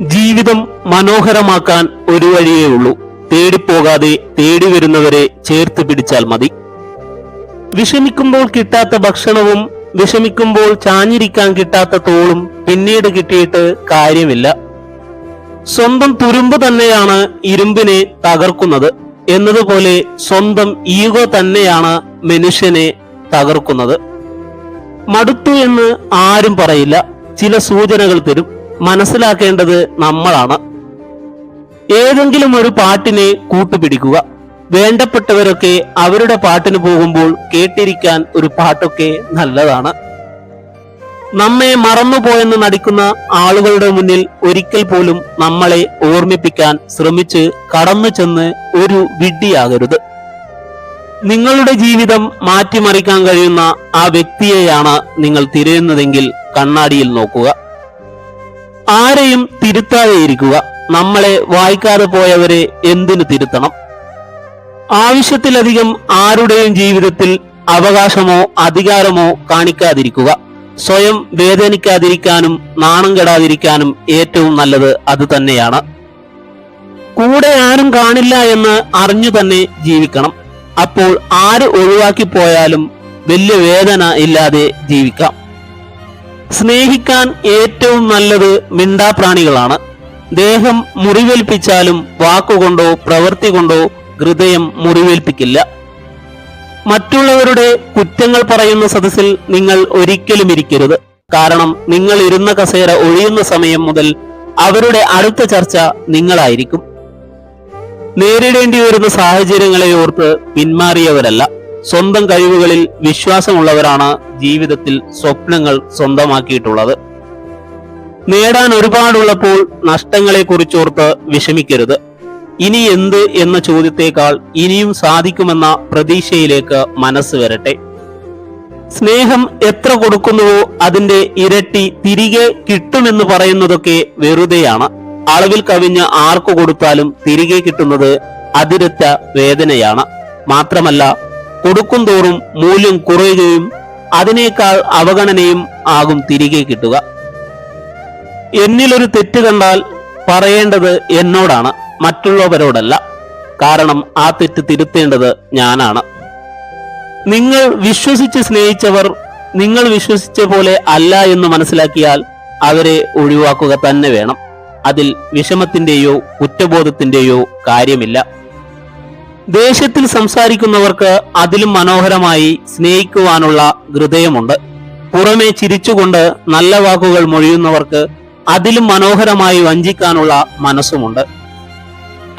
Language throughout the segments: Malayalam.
ജീവിതം മനോഹരമാക്കാൻ ഒരു വഴിയേ ഉള്ളൂ. തേടിപ്പോകാതെ തേടി വരുന്നവരെ ചേർത്ത് പിടിച്ചാൽ മതി. വിഷമിക്കുമ്പോൾ കിട്ടാത്ത ഭക്ഷണവും വിഷമിക്കുമ്പോൾ ചാഞ്ഞിരിക്കാൻ കിട്ടാത്ത തോളും പിന്നീട് കിട്ടിയിട്ട് കാര്യമില്ല. സ്വന്തം തുരുമ്പ് തന്നെയാണ് ഇരുമ്പിനെ തകർക്കുന്നത്. എന്നതുപോലെ സ്വന്തം ഈഗോ തന്നെയാണ് മനുഷ്യനെ തകർക്കുന്നത്. മടുത്തു എന്ന് ആരും പറയില്ല. ചില സൂചനകൾ തരും. മനസ്സിലാക്കേണ്ടത് നമ്മളാണ്. ഏതെങ്കിലും ഒരു പാട്ടിനെ കൂട്ടുപിടിക്കുക. വേണ്ടപ്പെട്ടവരൊക്കെ അവരുടെ പാട്ടിന് പോകുമ്പോൾ കേട്ടിരിക്കാൻ ഒരു പാട്ടൊക്കെ നല്ലതാണ്. നമ്മെ മറന്നുപോയെന്ന് നടിക്കുന്ന ആളുകളുടെ മുന്നിൽ ഒരിക്കൽ പോലും നമ്മളെ ഓർമ്മിപ്പിക്കാൻ ശ്രമിച്ച് കടന്നു ചെന്ന് ഒരു വിഡ്ഢിയാകരുത്. നിങ്ങളുടെ ജീവിതം മാറ്റിമറിക്കാൻ കഴിയുന്ന ആ വ്യക്തിയെയാണ് നിങ്ങൾ തിരയുന്നതെങ്കിൽ കണ്ണാടിയിൽ നോക്കുക. ആരെയും തിരുത്താതെ ഇരിക്കുക നമ്മളെ വായിക്കാതെ പോയവരെ എന്തിനു തിരുത്തണം? ആവശ്യത്തിലധികം ആരുടെയും ജീവിതത്തിൽ അവകാശമോ അധികാരമോ കാണിക്കാതിരിക്കുക. സ്വയം വേദനിക്കാതിരിക്കാനും നാണം കെടാതിരിക്കാനും ഏറ്റവും നല്ലത് അത് തന്നെയാണ്. കൂടെ ആരും കാണില്ല എന്ന് അറിഞ്ഞു തന്നെ ജീവിക്കണം. അപ്പോൾ ആര് ഒഴിവാക്കി പോയാലും വലിയ വേദന ഇല്ലാതെ ജീവിക്കാം. സ്നേഹിക്കാൻ ഏറ്റവും നല്ലത് മിണ്ടാപ്രാണികളാണ്. ദേഹം മുറിവേൽപ്പിച്ചാലും വാക്കുകൊണ്ടോ പ്രവൃത്തി കൊണ്ടോ ഹൃദയം മുറിവേൽപ്പിക്കില്ല. മറ്റുള്ളവരുടെ കുറ്റങ്ങൾ പറയുന്ന സദസ്സിൽ നിങ്ങൾ ഒരിക്കലും ഇരിക്കരുത്. കാരണം നിങ്ങൾ ഇരുന്ന കസേര ഒഴിയുന്ന സമയം മുതൽ അവരുടെ അടുത്ത ചർച്ച നിങ്ങളായിരിക്കും. നേരിടേണ്ടി വരുന്ന സാഹചര്യങ്ങളെ ഓർത്ത് പിന്മാറിയവരല്ല. സ്വന്തം കഴിവുകളിൽ വിശ്വാസമുള്ളവരാണ് ജീവിതത്തിൽ സ്വപ്നങ്ങൾ സ്വന്തമാക്കിയിട്ടുള്ളത്. നേടാൻ ഒരുപാടുള്ളപ്പോൾ നഷ്ടങ്ങളെ കുറിച്ചോർത്ത് വിഷമിക്കരുത്. ഇനി എന്ത് എന്ന ചോദ്യത്തേക്കാൾ ഇനിയും സാധിക്കുമെന്ന പ്രതീക്ഷയിലേക്ക് മനസ്സ് വരട്ടെ. സ്നേഹം എത്ര കൊടുക്കുന്നുവോ അതിന്റെ ഇരട്ടി തിരികെ കിട്ടുമെന്ന് പറയുന്നതൊക്കെ വെറുതെയാണ്. അളവിൽ കവിഞ്ഞ് ആർക്കു കൊടുത്താലും തിരികെ കിട്ടുന്നത് അതിരറ്റ വേദനയാണ്. മാത്രമല്ല കൊടുക്കും തോറും മൂല്യം കുറയുകയും അതിനേക്കാൾ അവഗണനയും ആകും തിരികെ കിട്ടുക. എന്നിലൊരു തെറ്റ് കണ്ടാൽ പറയേണ്ടത് എന്നോടാണ് മറ്റുള്ളവരോടല്ല. കാരണം ആ തെറ്റ് തിരുത്തേണ്ടത് ഞാനാണ്. നിങ്ങൾ വിശ്വസിച്ച് സ്നേഹിച്ചവർ നിങ്ങൾ വിശ്വസിച്ച പോലെ അല്ല എന്ന് മനസ്സിലാക്കിയാൽ അവരെ ഒഴിവാക്കുക തന്നെ വേണം. അതിൽ വിഷമത്തിന്റെയോ കുറ്റബോധത്തിന്റെയോ കാര്യമില്ല. ദേഷ്യത്തിൽ സംസാരിക്കുന്നവർക്ക് അതിലും മനോഹരമായി സ്നേഹിക്കുവാനുള്ള ഹൃദയമുണ്ട്. പുറമെ ചിരിച്ചുകൊണ്ട് നല്ല വാക്കുകൾ മൊഴിയുന്നവർക്ക് അതിലും മനോഹരമായി വഞ്ചിക്കാനുള്ള മനസ്സുമുണ്ട്.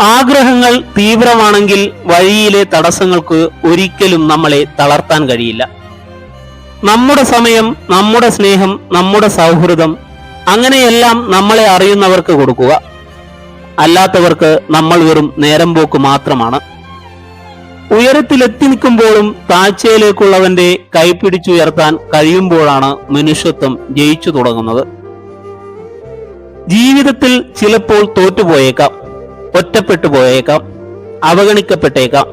ആഗ്രഹങ്ങൾ തീവ്രമാണെങ്കിൽ വഴിയിലെ തടസ്സങ്ങൾക്ക് ഒരിക്കലും നമ്മളെ തളർത്താൻ കഴിയില്ല. നമ്മുടെ സമയം നമ്മുടെ സ്നേഹം നമ്മുടെ സൗഹൃദം അങ്ങനെയെല്ലാം നമ്മളെ അറിയുന്നവർക്ക് കൊടുക്കുക. അല്ലാത്തവർക്ക് നമ്മൾ വെറും നേരം പോക്ക് മാത്രമാണ്. ഉയരത്തിലെത്തി നിൽക്കുമ്പോഴും താഴ്ചയിലേക്കുള്ളവന്റെ കൈപിടിച്ചുയർത്താൻ കഴിയുമ്പോഴാണ് മനുഷ്യത്വം ജയിച്ചു തുടങ്ങുന്നത്. ജീവിതത്തിൽ ചിലപ്പോൾ തോറ്റുപോയേക്കാം ഒറ്റപ്പെട്ടു പോയേക്കാം അവഗണിക്കപ്പെട്ടേക്കാം.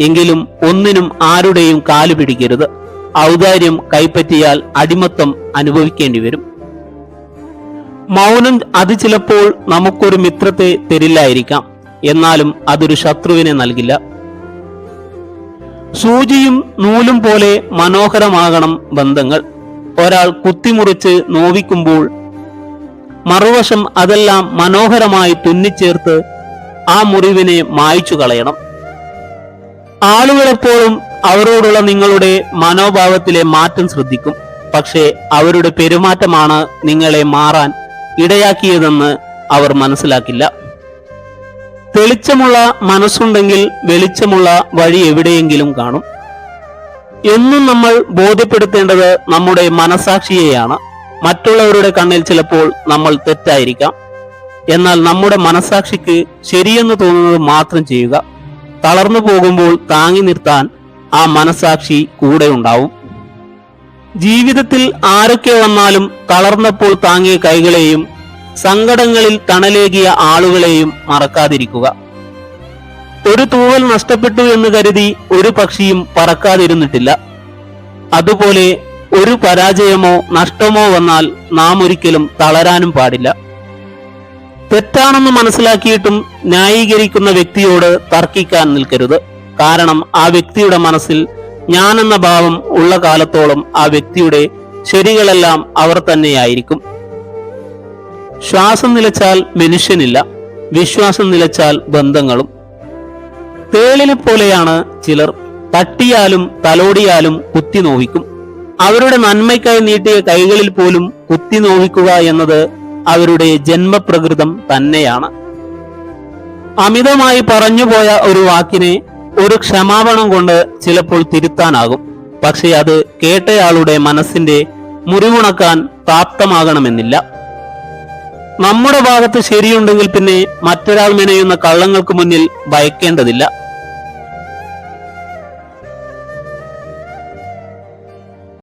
എങ്കിലും ഒന്നിനും ആരുടെയും കാലു പിടിക്കരുത്. ഔദാര്യം കൈപ്പറ്റിയാൽ അടിമത്തം അനുഭവിക്കേണ്ടി വരും. മൗനം അത് ചിലപ്പോൾ നമുക്കൊരു മിത്രത്തെ തരില്ലായിരിക്കാം. എന്നാലും അതൊരു ശത്രുവിനെ നൽകില്ല. സൂചിയും നൂലും പോലെ മനോഹരമാകണം ബന്ധങ്ങൾ. ഒരാൾ കുത്തിമുറിച്ച് നോവിക്കുമ്പോൾ മറുവശം അതെല്ലാം മനോഹരമായി തുന്നിച്ചേർത്ത് ആ മുറിവിനെ മായ്ച്ചു കളയണം. ആളുകളെപ്പോഴും അവരോടുള്ള നിങ്ങളുടെ മനോഭാവത്തിലെ മാറ്റം ശ്രദ്ധിക്കും. പക്ഷേ അവരുടെ പെരുമാറ്റമാണ് നിങ്ങളെ മാറാൻ ഇടയാക്കിയതെന്ന് അവർ മനസ്സിലാക്കില്ല. തെളിച്ചമുള്ള മനസ്സുണ്ടെങ്കിൽ വെളിച്ചമുള്ള വഴി എവിടെയെങ്കിലും കാണും. എന്നും നമ്മൾ ബോധ്യപ്പെടുത്തേണ്ടത് നമ്മുടെ മനസാക്ഷിയെയാണ്. മറ്റുള്ളവരുടെ കണ്ണിൽ ചിലപ്പോൾ നമ്മൾ തെറ്റായിരിക്കാം. എന്നാൽ നമ്മുടെ മനസാക്ഷിക്ക് ശരിയെന്ന് തോന്നുന്നത് മാത്രം ചെയ്യുക. തളർന്നു പോകുമ്പോൾ താങ്ങി നിർത്താൻ ആ മനസാക്ഷി കൂടെ ഉണ്ടാവും. ജീവിതത്തിൽ ആരൊക്കെ വന്നാലും തളർന്നപ്പോൾ താങ്ങിയ കൈകളെയും സങ്കടങ്ങളിൽ തണലേകിയ ആളുകളെയും മറക്കാതിരിക്കുക. ഒരു തൂവൽ നഷ്ടപ്പെട്ടു എന്ന് കരുതി ഒരു പക്ഷിയും പറക്കാതിരുന്നിട്ടില്ല. അതുപോലെ ഒരു പരാജയമോ നഷ്ടമോ വന്നാൽ നാം ഒരിക്കലും തളരാനും പാടില്ല. തെറ്റാണെന്ന് മനസ്സിലാക്കിയിട്ടും ന്യായീകരിക്കുന്ന വ്യക്തിയോട് തർക്കിക്കാൻ നിൽക്കരുത്. കാരണം ആ വ്യക്തിയുടെ മനസ്സിൽ ഞാനെന്ന ഭാവം ഉള്ള കാലത്തോളം ആ വ്യക്തിയുടെ ശരികളെല്ലാം അവർ തന്നെയായിരിക്കും. ശ്വാസം നിലച്ചാൽ മനുഷ്യനില്ല വിശ്വാസം നിലച്ചാൽ ബന്ധങ്ങളും. തേളിനെ പോലെയാണ് ചിലർ തട്ടിയാലും തലോടിയാലും കുത്തി നോവിക്കും. അവരുടെ നന്മയ്ക്കായി നീട്ടിയ കൈകളിൽ പോലും കുത്തി നോവിക്കുക എന്നത് അവരുടെ ജന്മപ്രകൃതം തന്നെയാണ്. അമിതമായി പറഞ്ഞുപോയ ഒരു വാക്കിനെ ഒരു ക്ഷമാപണം കൊണ്ട് ചിലപ്പോൾ തിരുത്താനാകും. പക്ഷേ അത് കേട്ടയാളുടെ മനസ്സിന്റെ മുറിവുണക്കാൻ പ്രാപ്തമാകണമെന്നില്ല. നമ്മുടെ ഭാഗത്ത് ശരിയുണ്ടെങ്കിൽ പിന്നെ മറ്റൊരാൾ മെനയുന്ന കള്ളങ്ങൾക്ക് മുന്നിൽ ഭയക്കേണ്ടതില്ല.